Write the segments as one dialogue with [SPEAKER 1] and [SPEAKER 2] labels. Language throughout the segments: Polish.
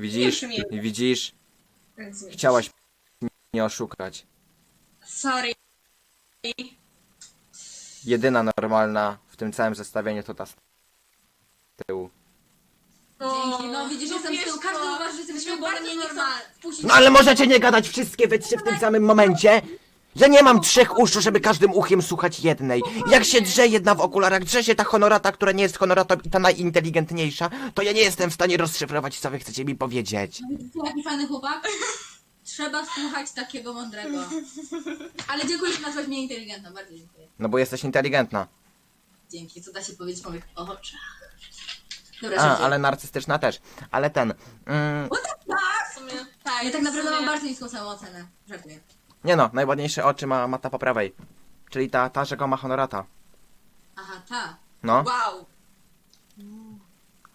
[SPEAKER 1] Widzisz?
[SPEAKER 2] Wiem, czym
[SPEAKER 1] Widzisz?
[SPEAKER 2] Rozumiem.
[SPEAKER 1] Chciałaś mnie oszukać.
[SPEAKER 2] Sorry.
[SPEAKER 1] Jedyna normalna w tym całym zestawieniu to ta z tyłu.
[SPEAKER 3] Dzięki, no widzisz, jestem z tyłu, każdy uważa, że jestem z tyłu, bo nie wpuścić.
[SPEAKER 1] No ale możecie nie gadać wszystkie we trzy w tym samym momencie? Że nie mam trzech uszu, żeby każdym uchiem słuchać jednej. Jak się drze jedna w okularach, drze się ta honorata, która nie jest honoratą i ta najinteligentniejsza, to ja nie jestem w stanie rozszyfrować, co wy chcecie mi powiedzieć.
[SPEAKER 3] Jaki fajny chłopak? Trzeba słuchać takiego mądrego. Ale dziękuję, że nazwać mnie inteligentną, bardzo dziękuję.
[SPEAKER 1] No bo jesteś inteligentna.
[SPEAKER 3] Dzięki, co da się powiedzieć po moich oczach. Dobra,
[SPEAKER 1] A, ale narcystyczna też. Ale ten... Mm,
[SPEAKER 2] Tak, w sumie. Tak,
[SPEAKER 3] Ja tak naprawdę
[SPEAKER 2] sumie.
[SPEAKER 3] mam bardzo niską samoocenę. Żartuję.
[SPEAKER 1] Nie no, najładniejsze oczy ma, ma ta po prawej. Czyli ta, ta rzekoma honorata.
[SPEAKER 3] Aha, ta.
[SPEAKER 1] No.
[SPEAKER 2] Wow.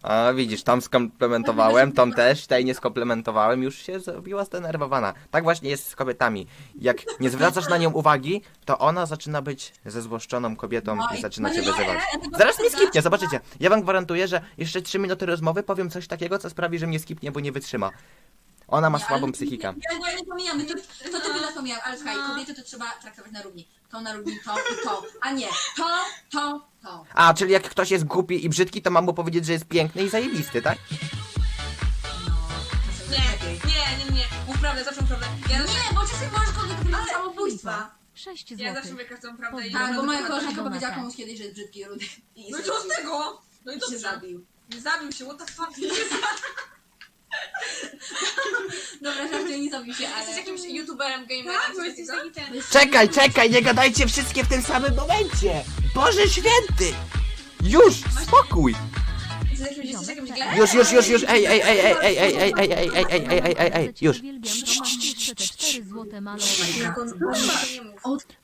[SPEAKER 1] A widzisz, tam skomplementowałem, tą też, tej nie skomplementowałem, już się zrobiła zdenerwowana. Tak właśnie jest z kobietami. Jak nie zwracasz na nią uwagi, to ona zaczyna być zezłoszczoną kobietą
[SPEAKER 3] No
[SPEAKER 1] i
[SPEAKER 3] i-
[SPEAKER 1] zaczyna
[SPEAKER 3] no
[SPEAKER 1] cię
[SPEAKER 3] nie,
[SPEAKER 1] wyzywać.
[SPEAKER 3] tego
[SPEAKER 1] Zaraz mnie skipnie, zobaczycie. Ja wam gwarantuję, że jeszcze 3 minuty rozmowy powiem coś takiego, co sprawi, że mnie skipnie, bo nie wytrzyma. Ona ma słabą psychikę.
[SPEAKER 3] Ja, ja nie pomijamy, to, to tobie nas pomijam, ale słuchaj,
[SPEAKER 2] No.
[SPEAKER 3] kobiety to trzeba traktować na równi. To na równi, to i to, a nie to, to, to.
[SPEAKER 1] A, czyli jak ktoś jest głupi i brzydki, to mam mu powiedzieć, że jest piękny i zajebisty, tak?
[SPEAKER 2] Nie, nie, nie, nie. Mów prawdę, zawsze mów prawdę. Ja zawsze,
[SPEAKER 3] Nie, bo czasem możesz kogoś
[SPEAKER 2] Ale-
[SPEAKER 3] samobójstwa.
[SPEAKER 4] 6
[SPEAKER 2] ja zawsze mówię każdą prawdę i
[SPEAKER 4] Tak,
[SPEAKER 3] Tak, bo moja koleżanka powiedziała komuś kiedyś, że jest brzydki i rudy. I
[SPEAKER 2] No i co z tego? No i
[SPEAKER 3] I
[SPEAKER 2] co
[SPEAKER 3] się
[SPEAKER 2] z tego?
[SPEAKER 3] zabił.
[SPEAKER 2] Nie zabił się, what the fuck?
[SPEAKER 3] Nie ale...
[SPEAKER 2] Jesteś jakimś youtuberem, gamerem?
[SPEAKER 5] Tak, bo jesteś
[SPEAKER 2] takiego?
[SPEAKER 5] taki ten.
[SPEAKER 1] Czekaj, czekaj, nie gadajcie wszystkie w tym samym momencie! Boże święty! Już, spokój!
[SPEAKER 2] Jesteś jakimś, jesteś jakimś gamerem?
[SPEAKER 1] Już, już, już, już, ej, ej, ej, ej, ej, ej, ej, ej, ej, ej, ej, ej, ej, ej, ej, już.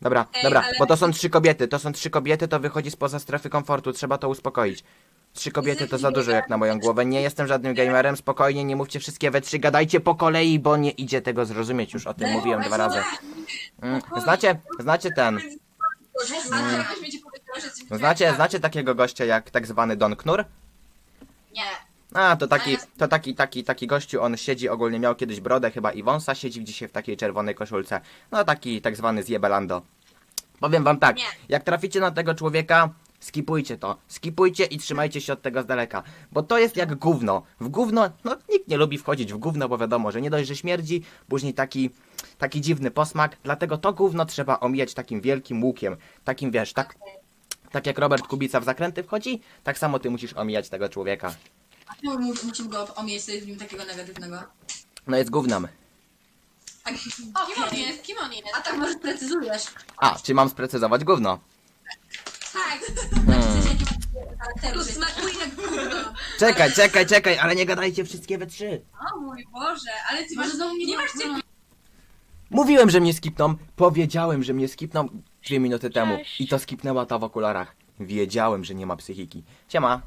[SPEAKER 1] Dobra, dobra, bo to są trzy kobiety, to są trzy kobiety, to wychodzi spoza strefy komfortu, trzeba to uspokoić. Trzy kobiety to za dużo jak na moją głowę, nie jestem żadnym gamerem, spokojnie, nie mówcie wszystkie we trzy, gadajcie po kolei, bo nie idzie tego zrozumieć, już o tym mówiłem dwa razy. Mm, Znacie, znacie ten,
[SPEAKER 2] A to jakoś będzie powiedziała, że jesteś
[SPEAKER 1] znacie, znacie takiego gościa jak tak zwany Don Knur?
[SPEAKER 3] Nie.
[SPEAKER 1] A, to taki, to taki, taki, taki gościu, on siedzi, ogólnie miał kiedyś brodę chyba i wąsa, siedzi dzisiaj w takiej czerwonej koszulce. No taki tak zwany zjebelando. Powiem wam tak,
[SPEAKER 2] Nie.
[SPEAKER 1] jak traficie na tego człowieka, skipujcie to. Skipujcie i trzymajcie się od tego z daleka. Bo to jest jak gówno. W gówno, no nikt nie lubi wchodzić w gówno, bo wiadomo, że nie dość, że śmierdzi, później taki, taki dziwny posmak. Dlatego to gówno trzeba omijać takim wielkim łukiem. Takim wiesz, tak, tak jak Robert Kubica w zakręty wchodzi, tak samo ty musisz omijać tego człowieka.
[SPEAKER 3] A czemu mu- musimy go omijać sobie w nim takiego negatywnego?
[SPEAKER 1] No jest gównem.
[SPEAKER 3] A,
[SPEAKER 5] Kim on jest? Kim on jest?
[SPEAKER 3] a tak może precyzujesz.
[SPEAKER 1] A, czy mam sprecyzować gówno?
[SPEAKER 2] To smakuje jak gówno.
[SPEAKER 1] Czekaj, czekaj, czekaj, ale nie gadajcie wszystkie we trzy.
[SPEAKER 2] O mój Boże, ale ty masz...
[SPEAKER 3] Może znowu
[SPEAKER 2] Nie masz.
[SPEAKER 1] Mówiłem, że mnie skipną. Powiedziałem, że mnie skipną dwie minuty temu. I to skipnęła ta w okularach. Wiedziałem, że nie ma psychiki. Siema.